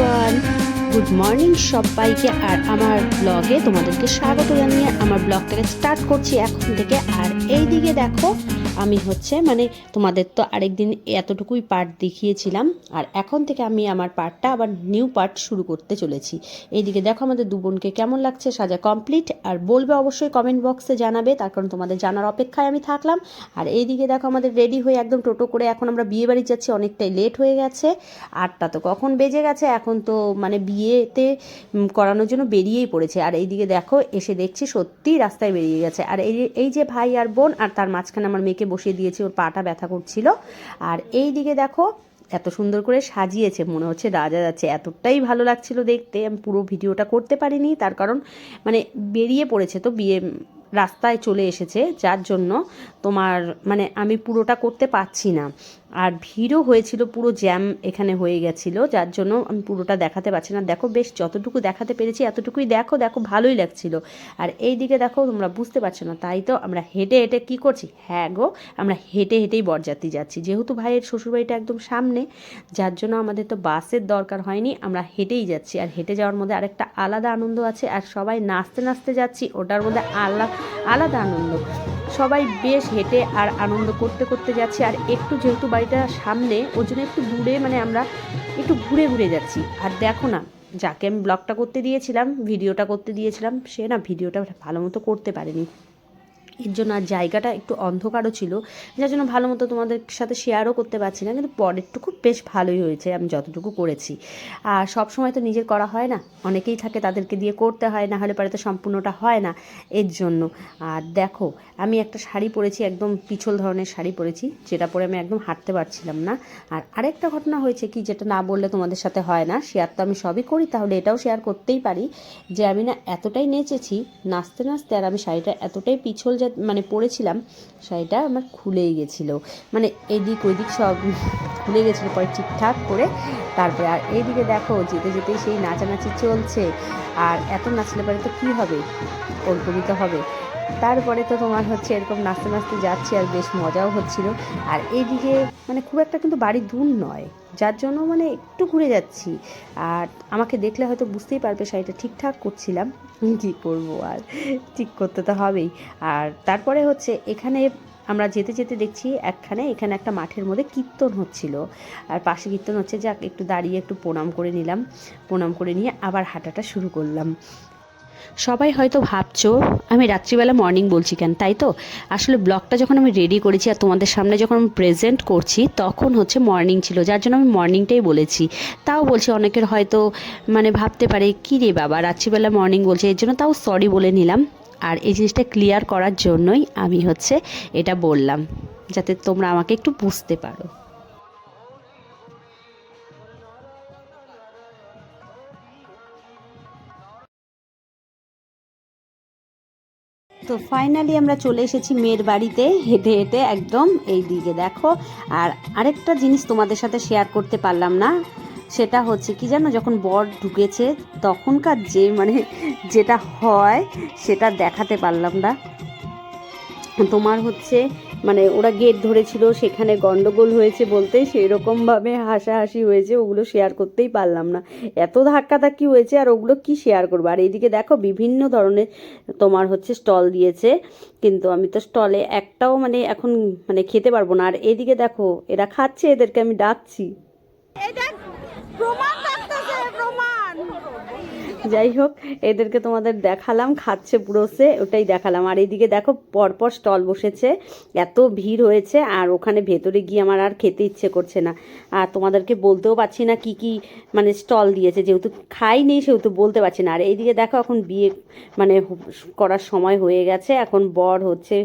everyone. Good morning সবাইকে, আর আমার ব্লগে তোমাদেরকে স্বাগত জানিয়ে আমার ব্লগটাকে স্টার্ট করছি এখন থেকে। আর এই দিকে দেখো, আমি হচ্ছে মানে তোমাদের তো আরেকদিন এতটুকুই পার্ট দেখিয়েছিলাম, আর এখন থেকে আমি আমার পার্টটা আবার নিউ পার্ট শুরু করতে চলেছি। এইদিকে দেখো আমাদের দু বোনকে কেমন লাগছে, সাজা কমপ্লিট, আর বলবে অবশ্যই কমেন্ট বক্সে জানাবে, তার কারণ তোমাদের জানার অপেক্ষায় আমি থাকলাম। আর এইদিকে দেখো আমাদের রেডি হয়ে একদম টোটো করে এখন আমরা বিয়ে বাড়ি যাচ্ছি, অনেকটাই লেট হয়ে গেছে, আটটা তো কখন বেজে গেছে, এখন তো মানে বিয়েতে করানোর জন্য বেরিয়েই পড়েছে। আর এইদিকে দেখো, এসে দেখছি সত্যি রাস্তায় বেরিয়ে গেছে। আর এই এই যে ভাই আর বোন, আর তার মাঝখানে আমার মেয়েকে বসিয়ে দিয়েছি, ওর পাটা ব্যথা করছিল। আর এই দিকে দেখো, এত সুন্দর করে সাজিয়েছে, মনে হচ্ছে রাজা যাচ্ছে। এতটাই ভালো লাগছিল দেখতে, আমি পুরো ভিডিওটা করতে পারিনি। তার কারণ মানে বেরিয়ে পড়েছে তো, বিয়ে রাস্তায় চলে এসেছে। যার জন্য তোমার মানে আমি পুরোটা করতে পারছি না। আর ভিড়ও হয়েছিল, পুরো জ্যাম এখানে হয়ে গেছিল, যার জন্য আমি পুরোটা দেখাতে পারছি না। দেখো বেশ যতটুকু দেখাতে পেরেছি, এতটুকুই দেখো দেখো ভালোই লাগছিল। আর এই দিকে দেখো, তোমরা বুঝতে পারছ না, তাই তো আমরা হেঁটে হেঁটে কি করছি? হ্যাঁ গো, আমরা হেঁটে হেঁটেই বরযাত্রী যাচ্ছি। যেহেতু ভাইয়ের শ্বশুরবাড়িটা একদম সামনে, যার জন্য আমাদের তো বাসের দরকার হয়নি, আমরা হেঁটেই যাচ্ছি। আর হেঁটে যাওয়ার মধ্যে আরেকটা আলাদা আনন্দ আছে, আর সবাই নাচতে নাচতে যাচ্ছি, ওটার মধ্যে আলাদা আলাদা আনন্দ। সবাই বেশ হেঁটে আর আনন্দ করতে করতে যাচ্ছি। আর একটু যেহেতু বাড়িটা সামনে ওই জন্য একটু দূরে মানে আমরা একটু ঘুরে ঘুরে যাচ্ছি। আর দেখো না, যাকে আমি ব্লগটা করতে দিয়েছিলাম, ভিডিওটা করতে দিয়েছিলাম, সে না ভিডিওটা ভালো মতো করতে পারেনি। এর জন্য আর জায়গাটা একটু অন্ধকারও ছিল, যার জন্য ভালো মতো তোমাদের সাথে শেয়ারও করতে পারছি না, কিন্তু পরেরটুকু বেশ ভালোই হয়েছে, আমি যতটুকু করেছি। আর সব সময় তো নিজের করা হয় না, অনেকেই থাকে তাদেরকে দিয়ে করতে হয়, না হলে পরে তো সম্পূর্ণটা হয় না, এর জন্য। আর দেখো, আমি একটা শাড়ি পরেছি, একদম পিছল ধরনের শাড়ি পরেছি, যেটা পরে আমি একদম হাঁটতে পারছিলাম না। আর আরেকটা ঘটনা হয়েছে কি, যেটা না বললে তোমাদের সাথে হয় না শেয়ার তো আমি সবই করি, তাহলে এটাও শেয়ার করতেই পারি যে আমি না এতটাই নেচেছি, নাচতে নাচতে আর আমি শাড়িটা এতটাই পিছল যা মানে পরেছিলাম শাড়িটা আমার খুলেই গেছিল। মানে এদিক ওইদিক সব খুলে গেছিল পরে ঠিকঠাক করে। তারপরে আর এইদিকে দেখো, যেতে যেতে সেই নাচানাচি চলছে। আর এত নাচলে পরে তো কী হবে? ওরকমই তো হবে। তারপরে তো তোমার হচ্ছে এরকম নাচতে নাচতে যাচ্ছি আর বেশ মজাও হচ্ছিল। আর এইদিকে মানে খুব একটা কিন্তু বাড়ি দূর নয়, যার জন্য মানে একটু ঘুরে যাচ্ছি। আর আমাকে দেখলে হয়তো বুঝতেই পারবে শাড়িটা ঠিকঠাক করছিলাম কী করব আর? ঠিক করতে তো হবেই। আর তারপরে হচ্ছে এখানে আমরা যেতে যেতে দেখছি একখানে, এখানে একটা মাঠের মধ্যে কীর্তন হচ্ছিল। আর পাশে কীর্তন হচ্ছে, যাক একটু দাঁড়িয়ে একটু প্রণাম করে নিলাম। প্রণাম করে নিয়ে আবার হাঁটাটা শুরু করলাম। সবাই হয়তো ভাবছ, আমি রাত্রিবেলা মর্নিং বলছি কেন, তাই তো? আসলে ব্লগটা যখন আমি রেডি করেছি আর তোমাদের সামনে যখন আমি প্রেজেন্ট করছি, তখন হচ্ছে মর্নিং ছিল, যার জন্য আমি মর্নিংটাই বলেছি। তাও বলছি অনেকের হয়তো মানে ভাবতে পারে, কী রে বাবা, রাত্রিবেলা মর্নিং বলছে। এর জন্য তাও সরি বলে নিলাম। আর এই জিনিসটা ক্লিয়ার করার জন্যই আমি হচ্ছে এটা বললাম, যাতে তোমরা আমাকে একটু বুঝতে পারো। তো ফাইনালি আমরা চলে এসেছি মেয়ের বাড়িতে, হেঁটে হেঁটে একদম এই দিকে, দেখো। আর আরেকটা জিনিস তোমাদের সাথে শেয়ার করতে পারলাম না, সেটা হচ্ছে কি জানো, যখন বর ঢুকেছে, তখনকার যে মানে যেটা হয়, সেটা দেখাতে পারলাম না। তোমার হচ্ছে মানে ওরা গেট ধরেছিল, সেখানে গন্ডগোল হয়েছে বলতে সেই রকমভাবে হাসাহাসি হয়েছে, ওগুলো শেয়ার করতেই পারলাম না। এত ধাক্কাধাক্কি হয়েছে আর ওগুলো কি শেয়ার করব? আর এইদিকে দেখো বিভিন্ন ধরনের তোমার হচ্ছে স্টল দিয়েছে, কিন্তু আমি তো স্টলে একটাও মানে এখন মানে খেতে পারব না। আর এইদিকে দেখো, এরা খাচ্ছে, এদেরকে আমি ডাকছি। প্রমাণ যাই হোক এদেরকে তোমাদের দেখালাম, খাচ্ছে পুরো সে ওটাই দেখালাম। আর এইদিকে দেখো, পরপর স্টল বসেছে, এত ভিড় হয়েছে, আর ওখানে ভেতরে গিয়ে আমার আর খেতে ইচ্ছে করছে না। আর তোমাদেরকে বলতেও পারছি না কি কি মানে স্টল দিয়েছে, যেহেতু খাই নেই সেহেতু বলতে পারছি না। আর এইদিকে দেখো, এখন বিয়ে মানে করার সময় হয়ে গেছে, এখন বর হচ্ছে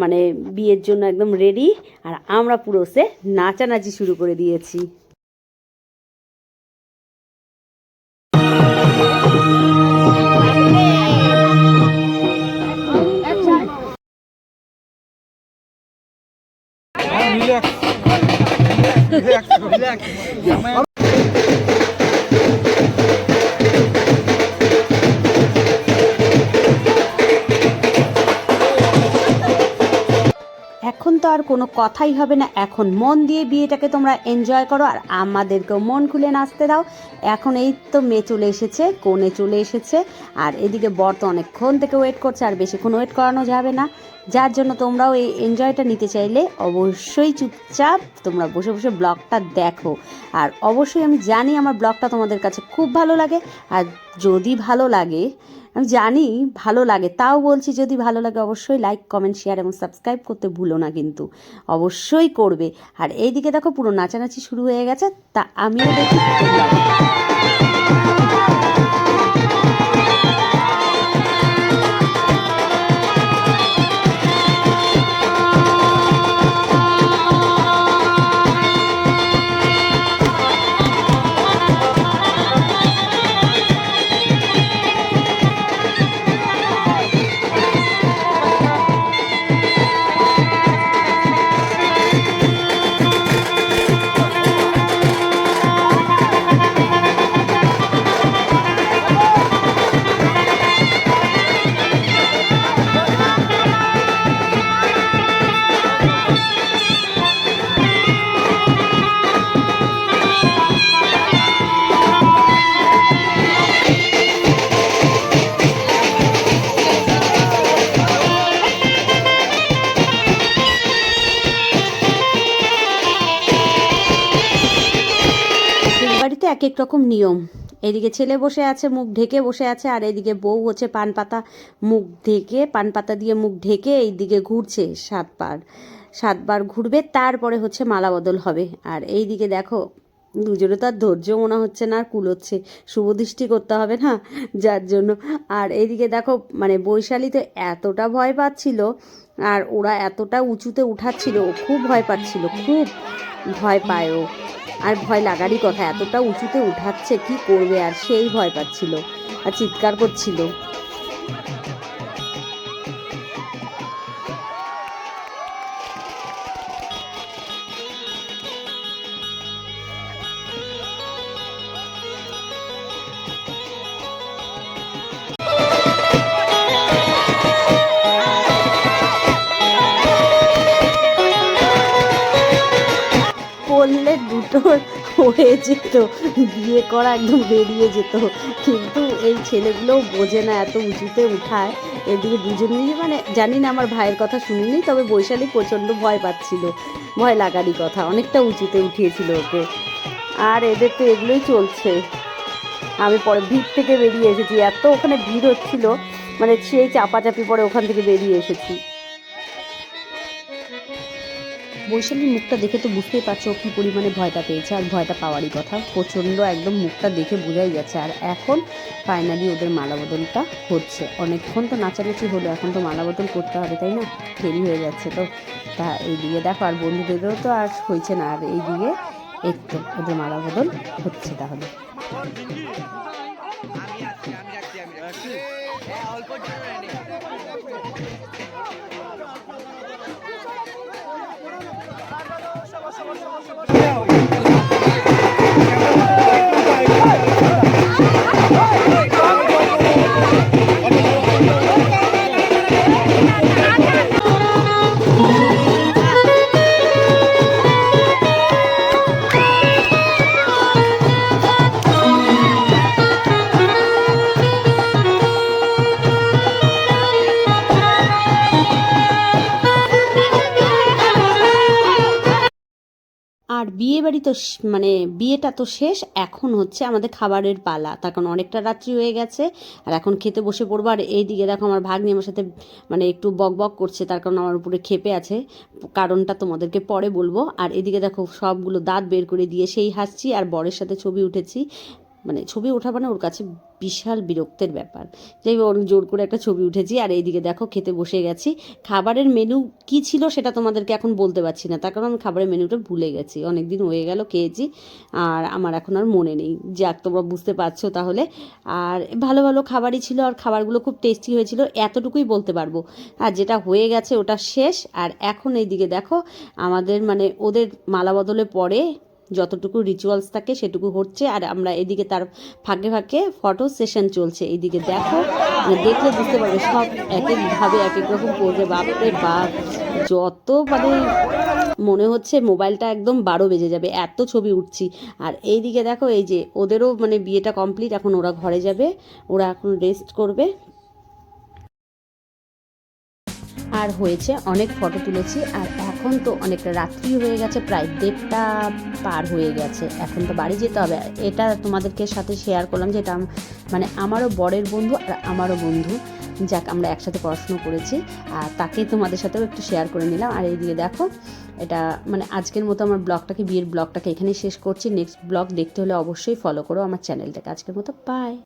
মানে বিয়ের জন্য একদম রেডি আর আমরা পুরো সে নাচানাচি শুরু করে দিয়েছি। Relax. Relax. Relax. কোনো কথাই হবে না। এখন মন দিয়ে বিয়েটাকে তোমরা এনজয় করো আর আমাদেরকেও মন খুলে নাচতে দাও। এখন এই তো মেয়ে চলে এসেছে কোণে চলে এসেছে। আর এদিকে বর তো অনেকক্ষণ থেকে ওয়েট করছে, আর বেশিক্ষণ ওয়েট করানো যাবে না। যার জন্য তোমরাও এই এনজয়টা নিতে চাইলে অবশ্যই চুপচাপ তোমরা বসে বসে ব্লগটা দেখো। আর অবশ্যই আমি জানি আমার ব্লগটা তোমাদের কাছে খুব ভালো লাগে। আর যদি ভালো লাগে আমি জানি ভালো লাগে, তাও বলছি যদি ভালো লাগে অবশ্যই লাইক কমেন্ট শেয়ার এবং সাবস্ক্রাইব করতে ভুলো না কিন্তু, অবশ্যই করবে। আর এইদিকে দেখো পুরো নাচানাচি শুরু হয়ে গেছে, তা আমিও দেখি। এক এক রকম নিয়ম। এদিকে ছেলে বসে আছে, মুখ ঢেকে বসে আছে, আর এদিকে বউ হচ্ছে পান পাতা, মুখ ঢেকে, পান পাতা দিয়ে মুখ ঢেকে এইদিকে ঘুরছে সাতবার। সাতবার ঘুরবে, তারপরে হচ্ছে মালা বদল হবে। আর এই দিকে দেখো দুজনে তো আর ধৈর্য মনে হচ্ছে না, আর কুলোচ্ছে। শুভদৃষ্টি করতে হবে না, যার জন্য। আর এইদিকে দেখো মানে বৈশালী তো এতটা ভয় পাচ্ছিল, আর ওরা এতটা উঁচুতে উঠাচ্ছিল, ও খুব ভয় পাচ্ছিল, খুব ভয় পায় ও। আর ভয় লাগারই কথা, এতটা উঁচুতে উঠাচ্ছে, কি করবে? আর সেই ভয় পাচ্ছিল, আর চিৎকার করছিল। করলে দুটো হয়ে যেত, বিয়ে করা একদম বেরিয়ে যেত। কিন্তু এই ছেলেগুলোও বোঝে না এত উঁচুতে উঠায়। এদিকে দুজনেই মানে জানি না, আমার ভাইয়ের কথা শুনিনি, তবে বৈশালী প্রচণ্ড ভয় পাচ্ছিল। ভয় লাগারই কথা, অনেকটা উঁচুতে উঠিয়েছিল ওকে। আর এদের তো এগুলোই চলছে। আমি পরে ভিড় থেকে বেরিয়ে এসেছি। এত ওখানে ভিড় হচ্ছিল মানে সেই চাপাচাপি পরে ওখান থেকে বেরিয়ে এসেছি। বৈশালীর মুখটা দেখে তো বুঝতেই পারছ কী পরিমাণে ভয়টা পেয়েছে আর ভয়টা পাওয়ারই কথা। প্রচণ্ড একদম মুখটা দেখে বোঝাই যাচ্ছে আর এখন ফাইনালি ওদের মালা বদলটা হচ্ছে। অনেকক্ষণ তো নাচানাচি হলো, এখন তো মালা বদল করতে হবে, তাই না? দেরি হয়ে যাচ্ছে তো। তা এই এইদিকে দেখো, আর বন্ধুদেরও তো আর হয়েছে না, আর এই তো ওদের মালা বদল হচ্ছে তাহলে। আর বিয়ে বাড়ি তো মানে বিয়েটা তো শেষ, এখন হচ্ছে আমাদের খাবারের পালা। তার কারণ অনেকটা রাত্রি হয়ে গেছে, আর এখন খেতে বসে পড়ব, আর এইদিকে দেখো আমার ভাগ্নি আমার সাথে মানে একটু বক বক করছে, তার কারণ আমার উপরে খেপে আছে, কারণটা তোমাদেরকে পরে বলব। আর এদিকে দেখো সবগুলো দাঁত বের করে দিয়ে সেই হাসছি, আর বরের সাথে ছবি উঠেছি মানে ছবি ওঠা মানে ওর কাছে বিশাল বিরক্তের ব্যাপার। যাই হোক, অনেক জোর করে একটা ছবি উঠেছি, আর এইদিকে দেখো খেতে বসে গেছি। খাবারের মেনু কি ছিল সেটা তোমাদেরকে এখন বলতে পারছি না, তার কারণ আমি খাবারের মেনুটা ভুলে গেছি। অনেক দিন হয়ে গেল খেয়েছি, আর আমার এখন আর মনে নেই। যাক, তোমরা বুঝতে পারছ তাহলে। আর ভালো ভালো খাবারই ছিল, আর খাবারগুলো খুব টেস্টি হয়েছিল, এতটুকুই বলতে পারব। আর যেটা হয়ে গেছে ওটা শেষ, আর এখন এইদিকে দেখো আমাদের মানে ওদের মালা বদলে পরে যতটুকু রিচুয়ালস থাকে সেটুকু হচ্ছে। আর আমরা এদিকে তার ফাঁকে ফাঁকে ফটো সেশন চলছে। এইদিকে দেখো দেখলে বুঝতে পারবে সব এক একভাবে এক এক রকম করবে বাপরে বাপ। যত মানে মনে হচ্ছে মোবাইলটা একদম বারো বেজে যাবে, এত ছবি উঠছি। আর এইদিকে দেখো, এই যে ওদেরও মানে বিয়েটা কমপ্লিট এখন ওরা ঘরে যাবে, ওরা এখন রেস্ট করবে। আর হয়েছে অনেক ফটো তুলেছি, আর এখন তো অনেকটা রাত্রি হয়ে গেছে, প্রায় দেড়টা পার হয়ে গেছে। এখন তো বাড়ি যেতে হবে। এটা তোমাদেরকে সাথে শেয়ার করলাম যে এটা মানে আমারও বরের বন্ধু আর আমারও বন্ধু। যাক, আমরা একসাথে পড়াশুনো করেছি। আর তাকে তোমাদের সাথেও একটু শেয়ার করে নিলাম। আর এই এইদিকে দেখো, এটা মানে আজকের মতো আমার ব্লগটাকে, বিয়ের ব্লগটাকে এখানেই শেষ করছি। নেক্সট ব্লগ দেখতে হলে অবশ্যই ফলো করো আমার চ্যানেলটাকে আজকের মতো বাই